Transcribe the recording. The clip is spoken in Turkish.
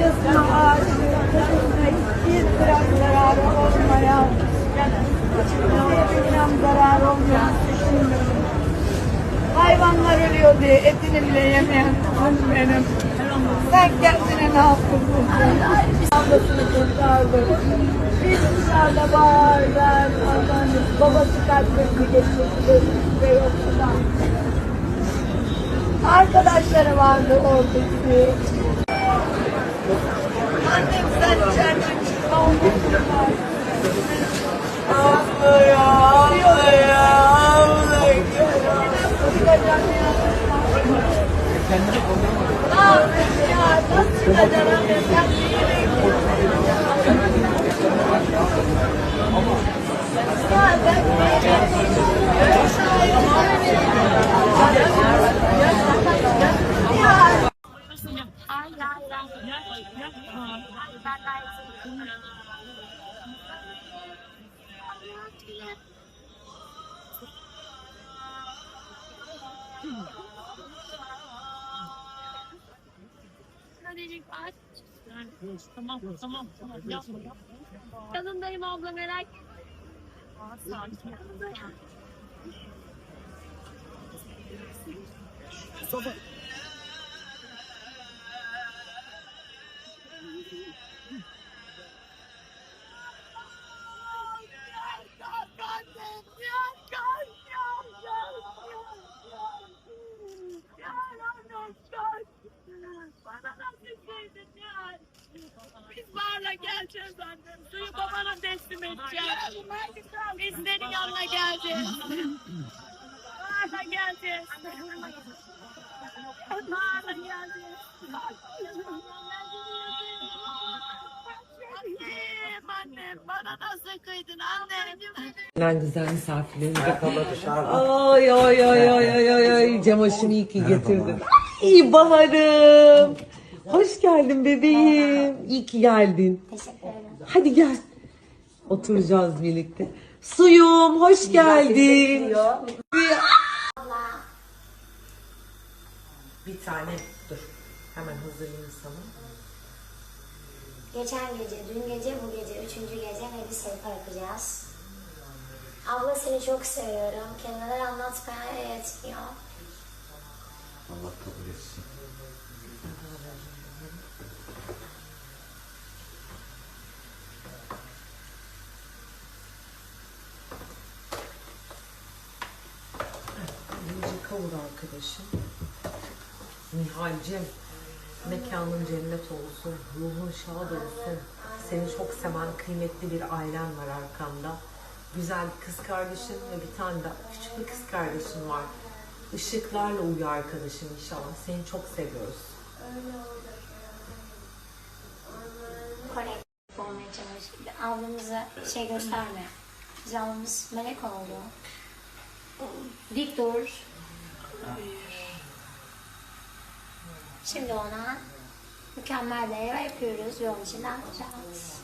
Aşık, kocasına hiçbir gram zararı olmayan, hiçbir gram zararı olmayan düşünmüyorum. Hayvanlar ölüyor diye etini bile yemeyen benim. Sen kendine ne yaptın? Ablasını kurtardı. Biz dışarıda bağırdan, Allah'ım babası kalp krizi geçirdi ve yoksa Arkadaşları vardı oradaki. Annem sen içeriden çıkma olmuşlar. Abla ya, ya, abla ya. Abi ya, nasıl ya? Sen niye bekliyorsun? Ya ben niye Ya Ay ay ay. Ben de Hadi aç. Tamam tamam tamam yapma yapma. Yanındayım abla merak etme. Yanındayım. Biz barla geleceğiz annem. Suyu babana teslim edeceğiz. Biz senin yanına geleceğiz. Barla geleceğiz. Barla geleceğiz. Annem. Bana nasıl kıydın annem? Ben güzel misafirlerim. Ay ay ay ay ay ay ay. Cemoş'um iyi ki getirdin. İyi baharım. Hoş geldin bebeğim. İyi ki geldin. Teşekkür ederim. Hadi gel. Oturacağız birlikte. Suyum hoş geldin. Bir tane dur. Hemen hazırlayayım sana. Geçen gece, dün gece, bu gece, üçüncü gece bir sayfa yapacağız. Abla seni çok seviyorum. Kelimeler anlatmaya yetmiyor. Allah kabul etsin. Kavur arkadaşım. Nihal'cim mekanın cennet olsun, ruhun şad olsun. Seni çok seven kıymetli bir ailen var arkanda. Güzel kız kardeşin ve bir tane de küçük bir kız kardeşin var. Işıklarla uyu arkadaşım inşallah. Seni çok seviyoruz. Korek olmaya çalıştık. Ablamıza şey gösterme. Biz ablamız melek oldu. Dur. Şimdi ona mükemmel bir yapıyoruz ve onun için ne yapacağız?